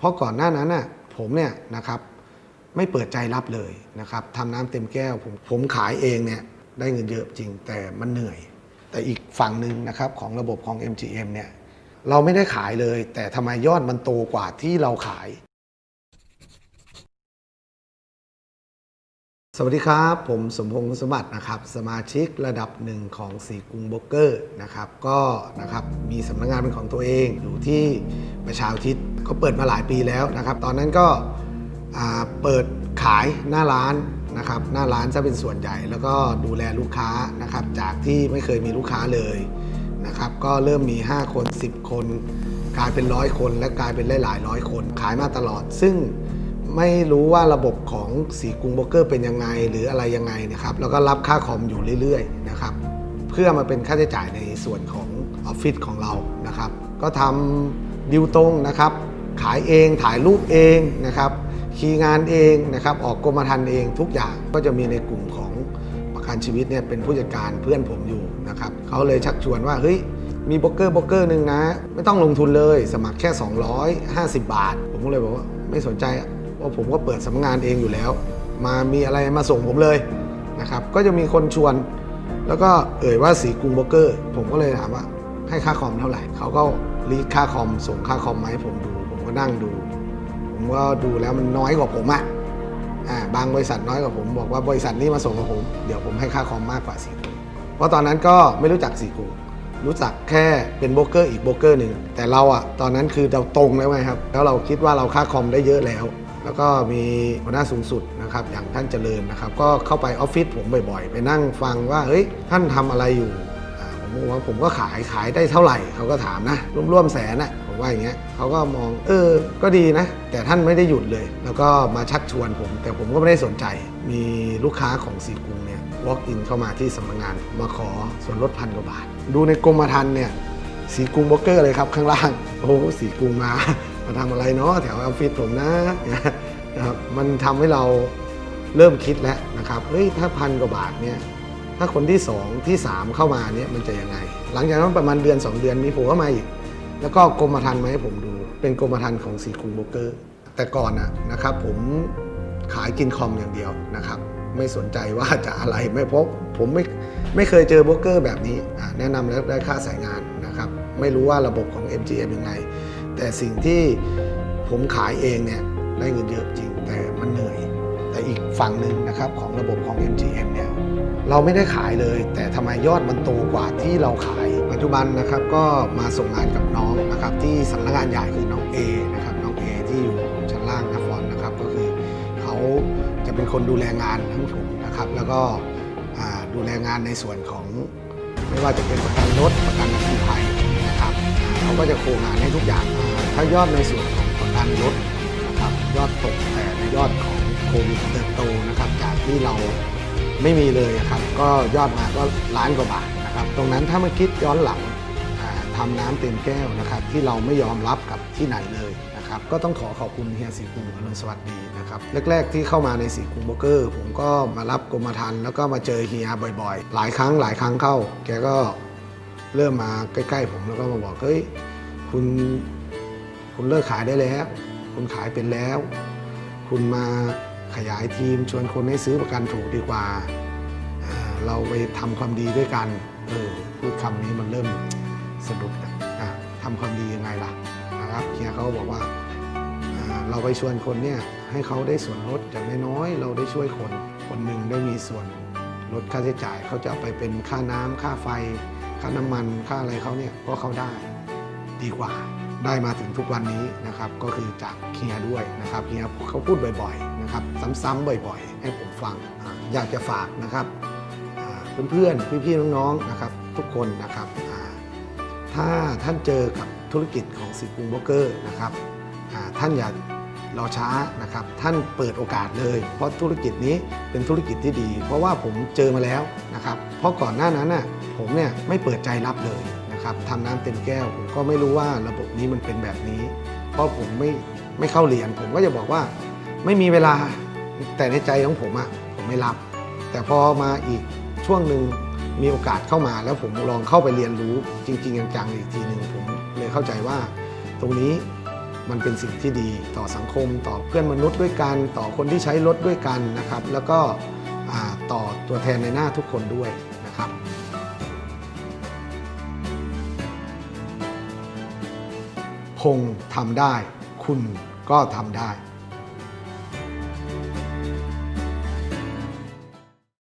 เพราะก่อนหน้านั้นน่ะผมเนี่ยนะครับไม่เปิดใจรับเลยนะครับทำน้ำเต็มแก้วผมผมขายเองเนี่ยได้เงินเยอะจริง แต่มันเหนื่อย แต่อีกฝั่งหนึ่งนะครับของระบบของ MGM เนี่ยเราไม่ได้ขายเลย แต่ทำไมยอดมันโตกว่าที่เราขาย สวัสดีครับ ผมสมพงษ์สมบัตินะครับ สมาชิกระดับหนึ่งของสีกรุงโบกเกอร์นะครับ ก็นะครับมีสำนักงานเป็นของตัวเองอยู่ที่ประชาทิศก็เปิดมาหลายปีแล้วนะครับ ตอนนั้นก็เปิดขายหน้าร้านนะครับ หน้าร้านจะเป็นส่วนใหญ่ แล้วก็ดูแลลูกค้านะครับ จากที่ไม่เคยมีลูกค้าเลยนะครับ ก็เริ่มมี 5 คน 10 คน กลายเป็นร้อยคน และกลายเป็นหลายๆร้อยคนขายมาตลอด ซึ่ง ไม่รู้ว่าระบบของสีกรุงโบรกเกอร์เป็นยังไงหรืออะไรยังไงนะครับแล้วก็รับค่าคอมอยู่เรื่อยๆนะครับเพื่อมาเป็นค่าใช้จ่ายในส่วนของออฟฟิศของเรานะครับก็ทำดิวตรงนะครับขายเองถ่ายรูปเองนะครับคีย์งานเองนะครับออกกรมธรรม์เองทุกอย่างก็จะมีในกลุ่มของประกันชีวิตเนี่ยเป็นผู้จัดการเพื่อนผมอยู่นะครับเขาเลยชักชวนว่าเฮ้ยมีโบรกเกอร์โบรกเกอร์หนึ่งนะ ไม่ต้องลงทุนเลย สมัครแค่ 250 บาท ผมก็เลยบอกว่าไม่สนใจอะ เพราะผมก็เปิดสำนักงานเองอยู่แล้ว มามีอะไรมาส่งผมเลยนะครับก็จะมีคนชวน แล้วก็เอ่ยว่าสีกรุงโบรกเกอร์ ผมก็เลยถามว่าให้ค่าคอมเท่าไหร่เขาก็รีดค่าคอมส่งค่าคอมมาให้ผมดู ผมก็นั่งดู ผมก็ดูแล้วมันน้อยกว่าผมอะอ่าบางบริษัทน้อยกว่าผมบอกว่าบริษัทนี้มาส่งกับผมเดี๋ยวผมให้ค่าคอมมากกว่าสีกรุงเพราะตอนนั้นก็ไม่รู้จักสีกรุงรู้จักแค่เป็นโบรกเกอร์อีกโบรกเกอร์หนึ่งแต่เราอะตอนนั้นคือเราตรงแล้วไงครับ แล้วเราคิดว่าเราค่าคอมได้เยอะแล้ว แล้วก็มีหัวหน้าสูงสุดนะครับอย่างท่านเจริญนะครับ ก็เข้าไปออฟฟิศผมบ่อยๆ ไปนั่งฟังว่าเฮ้ยท่านทำอะไรอยู่ผมบอกว่าผมก็ขายขายได้เท่าไหร่เขาก็ถามนะร่วมๆแสนอะผมว่าอย่างเงี้ยเขาก็มองเออก็ดีนะ แต่ท่านไม่ได้หยุดเลย แล้วก็มาชักชวนผม แต่ผมก็ไม่ได้สนใจมีลูกค้าของสีกรุงเนี่ย walk in เข้ามาที่สำนักงาน มาขอส่วนลดพันกว่าบาท ดูในกรมธรรม์เนี่ยสีกรุงโบรกเกอร์เลยครับข้างล่างโอ้สีกรุงมา มาทำอะไรเนาะแถวออฟฟิศผมนะนะครับมันทำให้เราเริ่มคิดแล้วนะครับเฮ้ยถ้าพันกว่าบาทเนี่ยถ้าคนที่ 2 ที่ 3 เข้ามาเนี่ยมันจะยังไง หลังจากนั้นประมาณเดือน 2 เดือนมีผล่เข้ามาอีก แล้วก็กรมธรรม์มาให้ผมดู เป็นกรมธรรม์ของสีกรุงโบเกอร์ แต่ก่อนอะนะครับผมขายกินคอมอย่างเดียวนะครับ ไม่สนใจว่าจะอะไรไม่พบผมไม่ไม่เคยเจอโบเกอร์แบบนี้ แนะนำแล้วได้ค่าสายงานนะครับ ไม่รู้ว่าระบบของ MGM ยังไง แต่สิ่งที่ผมขายเองเนี่ยได้เงินเยอะจริง แต่มันเหนื่อย แต่อีกฝั่งหนึ่งนะครับของระบบของ MGM เนี่ยเราไม่ได้ขายเลย แต่ทำไมยอดมันโตกว่าที่เราขาย ปัจจุบันนะครับก็มาส่งงานกับน้องนะครับที่สำนักงานใหญ่คือน้อง A นะครับน้อง A ที่อยู่ชั้นล่างนะฟอนนะครับก็คือเขาจะเป็นคนดูแลงานทั้งผมนะครับแล้วก็ดูแลงานในส่วนของไม่ว่าจะเป็นประกันรถประกันอัคคีภัยนะครับเขาก็จะโครงงานให้ทุกอย่าง ถ้ายอดในส่วนของประกันรถนะครับยอดตกแต่ในยอดของโควิดเติบโตนะครับจากที่เราไม่มีเลยอะครับก็ยอดมาก็ล้านกว่าบาทนะครับตรงนั้นถ้ามาคิดย้อนหลังอ่าทำน้ำเต็มแก้วนะครับที่เราไม่ยอมรับกับที่ไหนเลยนะครับก็ต้องขอขอบคุณเฮียสีกรุงอรุสวัสดีนะครับแรก ๆ ที่เข้ามาในสีกรุงโบรกเกอร์ ผมก็มารับกรมธรรม์แล้วก็มาเจอเฮียบ่อยๆ หลายครั้งหลายครั้งเข้า แกก็เริ่มมาใกล้ ๆ ผมแล้วก็มาบอกเฮ้ยคุณ คุณเลิกขายได้แล้ว คุณขายเป็นแล้ว คุณมาขยายทีมชวนคนให้ซื้อประกันถูกดีกว่า เราไปทำความดีด้วยกัน เออพูดคำนี้มันเริ่มสะดุดอะทำความดียังไงล่ะนะครับเฮียเขาบอกว่าเราไปชวนคนเนี่ยให้เขาได้ส่วนลดจากน้อยๆเราได้ช่วยคนคนหนึ่งได้มีส่วนลดค่าใช้จ่ายเขาจะไปเป็นค่าน้ำค่าไฟ ค่าน้ำมันค่าอะไรเขาเนี่ยก็เขาได้ดีกว่า ได้มาถึงทุกวันนี้นะครับก็คือจากเฮียด้วยนะครับเฮียเขาพูดบ่อยๆนะครับซ้ำๆบ่อยๆ ให้ผมฟังออยากจะฝากนะครับเพื่อนๆพี่ๆน้องๆนะครับทุกคนนะครับถ้าท่านเจอกับธุรกิจของสิกรุงโบรกเกอร์นะครับท่านอย่ารอช้านะครับ ท่านเปิดโอกาสเลย เพราะธุรกิจนี้เป็นธุรกิจที่ดี เพราะว่าผมเจอมาแล้วนะครับ เพราะก่อนหน้านั้นน่ะผมเนี่ยไม่เปิดใจรับเลย ครับทำน้ำเต็มแก้ว ผมก็ไม่รู้ว่าระบบนี้มันเป็นแบบนี้ เพราะผมไม่ไม่เข้าเรียน ผมก็จะบอกว่าไม่มีเวลาแต่ในใจของผมอะผมไม่รับ แต่พอมาอีกช่วงหนึ่งมีโอกาสเข้ามาแล้วผมลองเข้าไปเรียนรู้จริง ๆ จังๆอีกทีหนึ่งผมเลยเข้าใจว่า ตรงนี้มันเป็นสิ่งที่ดีต่อสังคม ต่อเพื่อนมนุษย์ด้วยกัน ต่อคนที่ใช้รถด้วยกันนะครับ แล้วก็ต่อตัวแทนในหน้าทุกคนด้วยนะครับ พงษ์ทำได้ คุณก็ทำได้